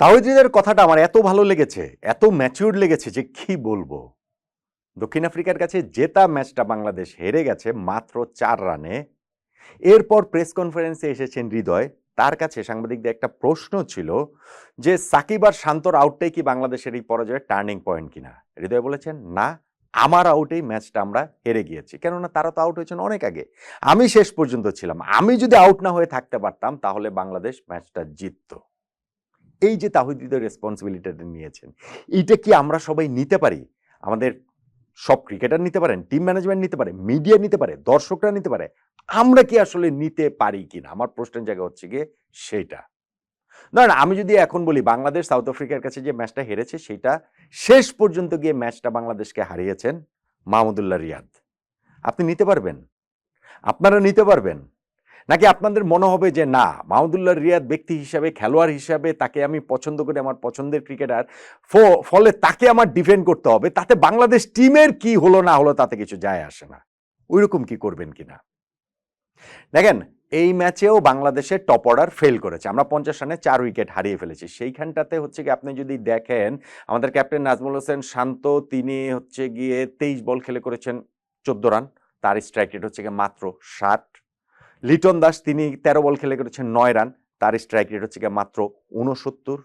তাওহিদের কথাটা আমার এত ভালো লেগেছে, এত ম্যাচিউর লেগেছে যে কি বলব? দক্ষিণ আফ্রিকার কাছে জেতা ম্যাচটা বাংলাদেশ হেরে গেছে মাত্র চার রানে। এরপর প্রেস কনফারেন্সে এসেছেন হৃদয়। তার কাছে সাংবাদিকদের একটা প্রশ্ন ছিল যে, সাকিব আর শান্তর আউটটাই কি বাংলাদেশের এই পরাজয়ের টার্নিং পয়েন্ট কিনা? হৃদয় বলেছেন, না, আমার আউটেই ম্যাচটা আমরা হেরে গিয়েছি। কেননা তারা তো আউট হয়েছেন অনেক আগে। আমি শেষ পর্যন্ত ছিলাম। আমি যদি আউট না হয়ে থাকতে পারতাম, তাহলে বাংলাদেশ ম্যাচটা জিততো। এই যে তাহিদের রেসপন্সিবিলিটিটা নিয়েছেন এইটা কি আমরা সবাই নিতে পারি? আমাদের সব ক্রিকেটার নিতে পারেন টিম ম্যানেজমেন্ট নিতে পারে মিডিয়া নিতে পারে, দর্শকরা নিতে পারে, আমরা কি আসলে নিতে পারি কিনা? আমার প্রশ্নের জায়গা হচ্ছে গিয়ে সেইটা ধরেন আমি যদি এখন বলি, বাংলাদেশ সাউথ আফ্রিকার কাছে যে ম্যাচটা হেরেছে, সেটা শেষ পর্যন্ত গিয়ে ম্যাচটা বাংলাদেশকে হারিয়েছেন মাহমুদুল্লাহ রিয়াদ। আপনি নিতে পারবেন। আপনারা নিতে পারবেন। নাকি আপনাদের মনে হবে যে না, মাহমুদুল্লাহ রিয়াদ ব্যক্তি হিসাবে, খেলোয়াড় হিসাবে তাকে আমি পছন্দ করি, আমার পছন্দের ক্রিকেটার ফলে তাকে আমার ডিফেন্ড করতে হবে, তাতে বাংলাদেশ টিমের কি হলো না হলো তাতে কিছু যায় আসে না। ওইরকম কি করবেন কিনা? দেখেন, এই ম্যাচেও বাংলাদেশের টপ অর্ডার ফেল করেছে। আমরা পঞ্চাশ রানে চার উইকেট হারিয়ে ফেলেছি। সেইখানটাতে হচ্ছে কি আপনি যদি দেখেন, আমাদের ক্যাপ্টেন নাজমুল হোসেন শান্ত, তিনি হচ্ছে গিয়ে তেইশ বল খেলে করেছেন চোদ্দ রান। তার স্ট্রাইক রেট হচ্ছে গিয়ে মাত্র ষাট। লিটন দাস, তিনি তেরো বল খেলে করেছেন নয় রান। তার স্ট্রাইক রেট হচ্ছে গিয়ে মাত্র উনসত্তর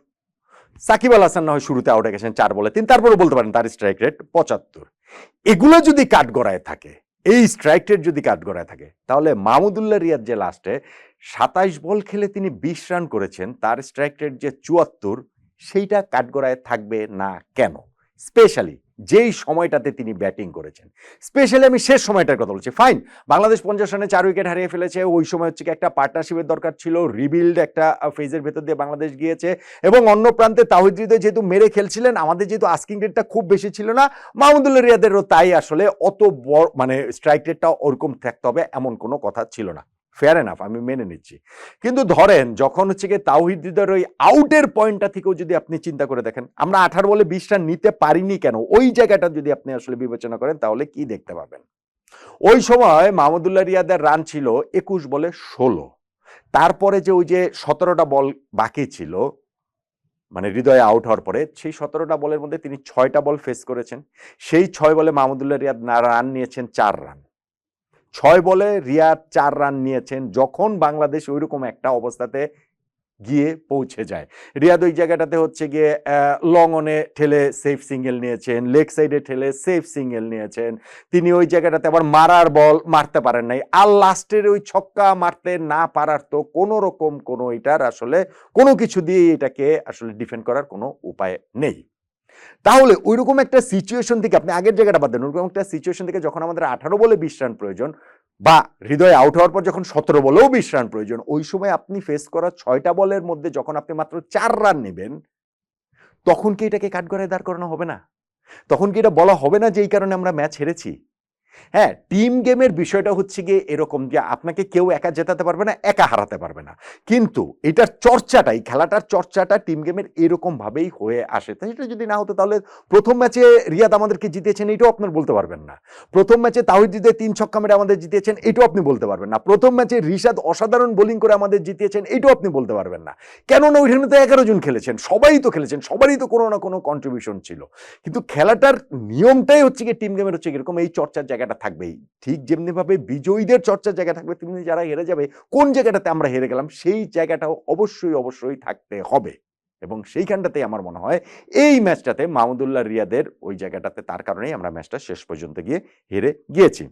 সাকিব আল হাসান না হয় শুরুতে আউটে গেছেন চার বলে। তিনি তারপরে বলতে পারেন তার স্ট্রাইক রেট পঁচাত্তর। এগুলো যদি কাট গড়ায় থাকে, এই স্ট্রাইক রেট যদি কাট গড়ায় থাকে, তাহলে মাহমুদুল্লাহ রিয়াদ যে লাস্টে সাতাইশ বল খেলে তিনি বিশ রান করেছেন, তার স্ট্রাইক রেট যে চুয়াত্তর, সেইটা কাঠগড়ায় থাকবে না কেন? স্পেশালি যেই সময়টাতে তিনি ব্যাটিং করেছেন। স্পেশালি আমি শেষ সময়টার কথা বলছি। ফাইন বাংলাদেশ পঞ্চাশ রানে চার উইকেট হারিয়ে ফেলেছে। ওই সময় হচ্ছে একটা পার্টনারশিপের দরকার ছিল। রিবিল্ড একটা ফেজের ভেতর দিয়ে বাংলাদেশ গিয়েছে। এবং অন্য প্রান্তে তাহিদ যেহেতু মেরে খেলছিলেন, আমাদের যেহেতু আস্কিং রেটটা খুব বেশি ছিল না, মাহমুদুল্লাহ রিয়াদেরও তাই আসলে অত বড় মানে স্ট্রাইক রেটটা ওরকম থাকতে হবে এমন কোনো কথা ছিল না। ফেয়ার এনাফ আমি মেনে নিচ্ছি। কিন্তু ধরেন, যখন হচ্ছে গিয়ে তাওহিদ ওই আউটের পয়েন্টটা থেকেও যদি আপনি চিন্তা করে দেখেন, আমরা আঠারো বলে বিশ রান নিতে পারিনি কেন? ওই জায়গাটা যদি আপনি আসলে বিবেচনা করেন, তাহলে কি দেখতে পাবেন? ওই সময় মাহমুদুল্লাহ রিয়াদের রান ছিল একুশ বলে ষোলো। তারপরে যে ওই যে সতেরোটা বল বাকি ছিল মানে হৃদয়ে আউট হওয়ার পরে, সেই সতেরোটা বলের মধ্যে তিনি ছয়টা বল ফেস করেছেন। সেই ছয় বলে মাহমুদুল্লাহ রিয়াদ না রান নিয়েছেন চার রান ছয় বলে রিয়াদ চার রান নিয়েছেন যখন বাংলাদেশ ওইরকম একটা অবস্থাতে গিয়ে পৌঁছে যায়। রিয়াদ ওই জায়গাটাতে হচ্ছে গিয়ে লং অনে ঠেলে সেফ সিঙ্গেল নিয়েছেন লেগ সাইডে ঠেলে সেফ সিঙ্গেল নিয়েছেন। তিনি ওই জায়গাটাতে আবার মারার বল মারতে পারেন নাই। আর লাস্টের ওই ছক্কা মারতে না পারার তো কোনো রকম কোনো এটার আসলে কোনো কিছু দিয়ে এটাকে আসলে ডিফেন্ড করার কোনো উপায় নেই। তাহলে ওই রকম একটা সিচুয়েশন থেকে আপনি আগের জায়গাটা বাদ দেন ওরকম একটা সিচুয়েশন থেকে যখন আমাদের আঠারো বলে বিশ রান প্রয়োজন বা হৃদয়ে আউট হওয়ার পর যখন সতেরো বলেও বিশ রান প্রয়োজন, ওই সময় আপনি ফেস করা ছয়টা বলের মধ্যে যখন আপনি মাত্র চার রান নেবেন, তখন কি এটাকে কাঠগড়ায় দাঁড় করানো হবে না? তখন কি এটা বলা হবে না যে এই কারণে আমরা ম্যাচ হেরেছি? হ্যাঁ টিম গেমের বিষয়টা হচ্ছে গিয়ে এরকম যে আপনাকে কেউ একা জেতাতে পারবে না, একা হারাতে পারবে না। কিন্তু এটার চর্চাটাই খেলাটার চর্চাটা টিম গেমের এরকম ভাবেই হয়ে আসে। সেটা যদি না হতো তাহলে প্রথম ম্যাচে রিয়াদ আমাদেরকে জিতেছেন, এটাও আপনার বলতে পারবেন না। প্রথম ম্যাচে তাহিদ জিতে তিন ছক্কা মেরে আমাদের জিতিয়েছেন এটাও আপনি বলতে পারবেন না। প্রথম ম্যাচে রিশাদ অসাধারণ বোলিং করে আমাদের জিতিয়েছেন এটাও আপনি বলতে পারবেন না। কেননা ওইখানে তো এগারো জন খেলেছেন, সবাই তো খেলেছেন, সবারই তো কোনো না কোনো কন্ট্রিবিউশন ছিল। কিন্তু খেলাটার নিয়মটাই হচ্ছে কি টিম গেমের হচ্ছে এরকম এই চর্চার জায়গাটা থাকবেই। ঠিক যেমনিভাবে বিজয়ীদের চর্চার জায়গা থাকবে, তেমনি যারা হেরে যাবে, কোন জায়গাটাতে আমরা হেরে গেলাম, সেই জায়গাটাও অবশ্যই অবশ্যই থাকতে হবে। এবং সেইখানটাতেই আমার মনে হয়, এই ম্যাচটাতে মাহমুদুল্লাহ রিয়াদের ওই জায়গাটাতে তার কারণেই আমরা ম্যাচটা শেষ পর্যন্ত গিয়ে হেরে গিয়েছি।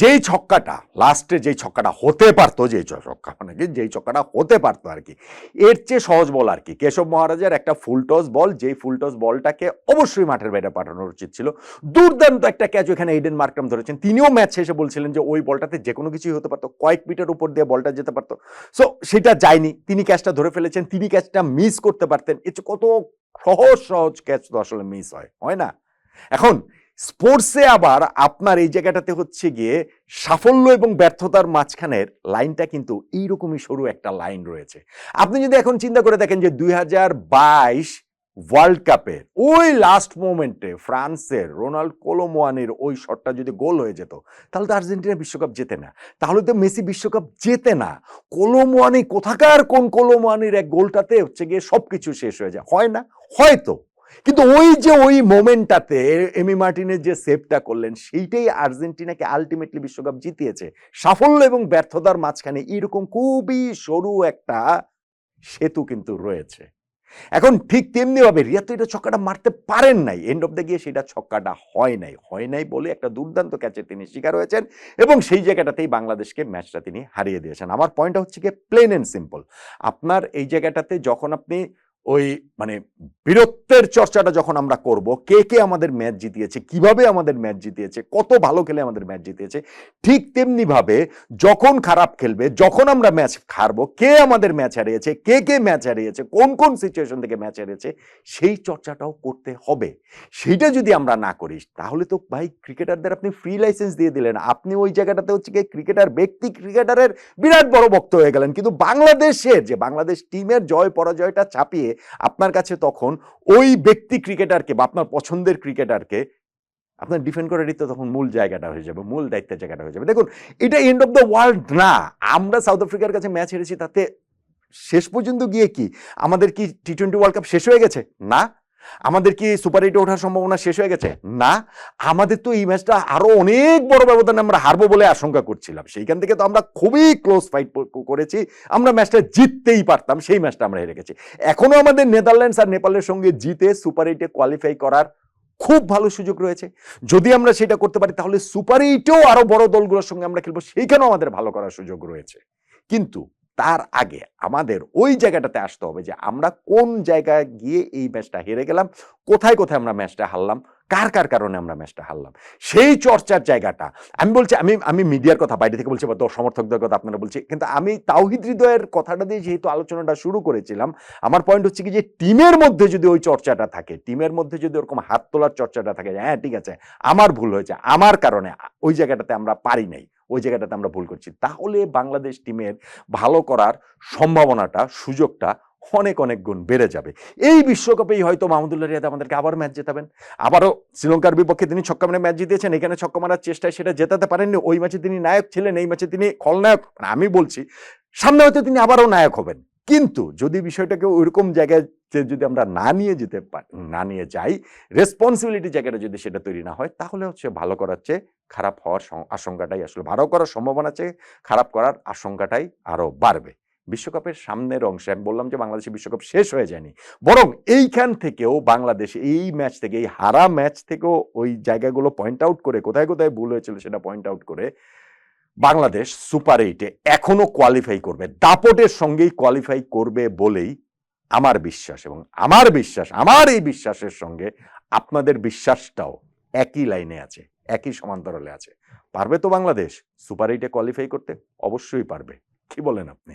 যেই ছক্কাটা লাস্টে যেই ছক্কাটা হতে পারতো, যেই ছক্কা মানে কি, যেই ছক্কাটা হতে পারতো আর কি, এর চেয়ে সহজ বল আর কি। কেশব মহারাজের একটা ফুলটস বল যেই ফুলটস বলটাকে অবশ্যই মাঠের বাইরে পাঠানো উচিত ছিল। দুর্দান্ত একটা ক্যাচ ওখানে এইডেন মার্কটাম ধরেছেন। তিনিও ম্যাচ শেষে বলছিলেন যে ওই বলটাতে যে কোনো কিছুই হতে পারতো, কয়েক মিটার উপর দিয়ে বলটা যেতে পারতো। সো সেটা যায়নি। তিনি ক্যাচটা ধরে ফেলেছেন। তিনি ক্যাচটা মিস করতে পারতেন। এ কত সহজ সহজ ক্যাচ তো আসলে মিস হয় হয় না? এখন স্পোর্টসে আবার আপনার এই জায়গাটাতে হচ্ছে গিয়ে সাফল্য এবং ব্যর্থতার মাঝখানের লাইনটা কিন্তু এইরকমই সরু একটা লাইন রয়েছে। আপনি যদি এখন চিন্তা করে দেখেন যে দুই হাজার বাইশ ওয়ার্ল্ড কাপের ওই লাস্ট মোমেন্টে ফ্রান্সের রোনাল্ড কোলোমোয়ানির ওই শটটা যদি গোল হয়ে যেত, তাহলে তো আর্জেন্টিনা বিশ্বকাপ জেতে না। তাহলে তো মেসি বিশ্বকাপ জেতে না। কোলোমোয়ানি কোথাকার কোন কোলোমোয়ানির এক গোলটাতে হচ্ছে গিয়ে সব কিছু শেষ হয়ে যায়। হয় না? হয়তো। কিন্তু ওই যে ওই মোমেন্টটাতে এমি মার্টিনের যে সেভটা করলেন, সেইটাই আর্জেন্টিনাকে আলটিমেটলি বিশ্বকাপ জিতিয়েছে। সাফল্য এবং ব্যর্থতার মাঝখানে এরকম খুবই সরু একটা সেতু কিন্তু রয়েছে। এখন ঠিক তেমনি ভাবে রিয়া তো এটা ছক্কাটা মারতে পারেন নাই। এন্ড অফ দ্য গিয়ে সেটা ছক্কাটা হয় নাই। হয় নাই বলে একটা দুর্দান্ত ক্যাচের তিনি শিকার হয়েছেন এবং সেই জায়গাটাতেই বাংলাদেশকে ম্যাচটা তিনি হারিয়ে দিয়েছেন। আমার পয়েন্টটা হচ্ছে গিয়ে প্লেন অ্যান্ড সিম্পল আপনার এই জায়গাটাতে যখন আপনি ওই মানে বীরত্বের চর্চাটা যখন আমরা করব, কে কে আমাদের ম্যাচ জিতিয়েছে, কীভাবে আমাদের ম্যাচ জিতিয়েছে, কত ভালো খেলে আমাদের ম্যাচ জিতিয়েছে, ঠিক তেমনি ভাবে যখন খারাপ খেলবে, যখন আমরা ম্যাচ হারবো, কে আমাদের ম্যাচ হারিয়েছে, কে কে ম্যাচ হারিয়েছে, কোন কোন সিচুয়েশন থেকে ম্যাচ হারিয়েছে, সেই চর্চাটাও করতে হবে। সেইটা যদি আমরা না করি, তাহলে তো ভাই ক্রিকেটারদের আপনি ফ্রি লাইসেন্স দিয়ে দিলেন। আপনি ওই জায়গাটাতে হচ্ছে গিয়ে ক্রিকেটার ব্যক্তি ক্রিকেটারের বিরাট বড় বক্ত হয়ে গেলেন। কিন্তু বাংলাদেশের যে, বাংলাদেশ টিমের জয় পরাজয়টা চাপিয়ে আপনার কাছে তখন ওই ব্যক্তি ক্রিকেটারকে বা আপনার পছন্দের ক্রিকেটারকে আপনার ডিফেন্ড করার তো তখন মূল জায়গাটা হয়ে যাবে, মূল দায়িত্বের জায়গাটা হয়ে যাবে। দেখুন, এটা এন্ড অফ দ্য ওয়ার্ল্ড না। আমরা সাউথ আফ্রিকার কাছে ম্যাচ হেরেছি, তাতে শেষ পর্যন্ত গিয়ে কি? আমাদের কি টি টোয়েন্টি ওয়ার্ল্ড কাপ শেষ হয়ে গেছে? না। আমাদের কি সুপার এইটে ওঠার সম্ভাবনা শেষ হয়ে গেছে? না। আমাদের তো এই ম্যাচটা আরও অনেক বড় ব্যবধানে আমরা হারবো বলে আশঙ্কা করছিলাম। সেইখান থেকে তো আমরা খুবই ক্লোজ ফাইট করেছি। আমরা ম্যাচটা জিততেই পারতাম, সেই ম্যাচটা আমরা হেরে গেছি। এখনও আমাদের নেদারল্যান্ডস আর নেপালের সঙ্গে জিতে সুপার এইটে কোয়ালিফাই করার খুব ভালো সুযোগ রয়েছে। যদি আমরা সেটা করতে পারি, তাহলে সুপার এইটেও আরও বড় দলগুলোর সঙ্গে আমরা খেলব। সেইখানেও আমাদের ভালো করার সুযোগ রয়েছে। কিন্তু তার আগে আমাদের ওই জায়গাটাতে আসতে হবে যে আমরা কোন জায়গায় গিয়ে এই ম্যাচটা হেরে গেলাম, কোথায় কোথায় আমরা ম্যাচটা হারলাম, কার কার কারণে আমরা ম্যাচটা হারলাম। সেই চর্চার জায়গাটা, আমি বলছি, আমি আমি মিডিয়ার কথা, বাইরে থেকে বলছি, বা সমর্থকদের কথা আপনারা বলছি, কিন্তু আমি তাওহিদ হৃদয়ের কথাটা দিয়ে যেহেতু আলোচনাটা শুরু করেছিলাম, আমার পয়েন্ট হচ্ছে কি যে টিমের মধ্যে যদি ওই চর্চাটা থাকে, টিমের মধ্যে যদি ওরকম হাত তোলার চর্চাটা থাকে হ্যাঁ ঠিক আছে, আমার ভুল হয়েছে, আমার কারণে, ওই জায়গাটাতে আমরা পারি নাই। ওই জায়গাটাতে আমরা ভুল করছি। তাহলে বাংলাদেশ টিমের ভালো করার সম্ভাবনাটা, সুযোগটা অনেক অনেক গুণ বেড়ে যাবে। এই বিশ্বকাপেই হয়তো মাহমুদুল্লাহ রিয়াদ আমাদেরকে আবার ম্যাচ জেতাবেন। আবারও শ্রীলঙ্কার বিপক্ষে তিনি ছক্কা মেরে ম্যাচ জিতিয়েছেন এখানে ছক্কা মারার চেষ্টায় সেটা জেতাতে পারেননি। ওই ম্যাচে তিনি নায়ক ছিলেন, এই ম্যাচে তিনি খলনায়ক। মানে আমি বলছি, সামনে হয়তো তিনি আবারও নায়ক হবেন। কিন্তু যদি বিষয়টাকে ওইরকম জায়গায় যদি আমরা না নিয়ে যেতে পারি না নিয়ে যাই রেসপন্সিবিলিটি জায়গাটা যদি সেটা তৈরি না হয়, তাহলে হচ্ছে ভালো করার চেয়ে খারাপ হওয়ার আশঙ্কাটাই আসলে, ভালো করার সম্ভাবনা চেয়ে খারাপ করার আশঙ্কাটাই আরও বাড়বে। বিশ্বকাপের সামনের অংশে আমি বললাম যে বাংলাদেশের বিশ্বকাপ শেষ হয়ে যায়নি। বরং এইখান থেকেও বাংলাদেশ এই ম্যাচ থেকে, এই হারা ম্যাচ থেকেও ওই জায়গাগুলো পয়েন্ট আউট করে, কোথায় কোথায় ভুল হয়েছিল সেটা পয়েন্ট আউট করে বাংলাদেশ সুপার এইটে এখনও কোয়ালিফাই করবে। দাপটের সঙ্গেই কোয়ালিফাই করবে বলেই আমার বিশ্বাস এবং আমার বিশ্বাস, আমার এই বিশ্বাসের সঙ্গে আপনাদের বিশ্বাসটাও একই লাইনে আছে, একই সমান্তরালে আছে। পারবে তো বাংলাদেশ সুপার এইটে কোয়ালিফাই করতে? অবশ্যই পারবে। কি বলেন আপনি?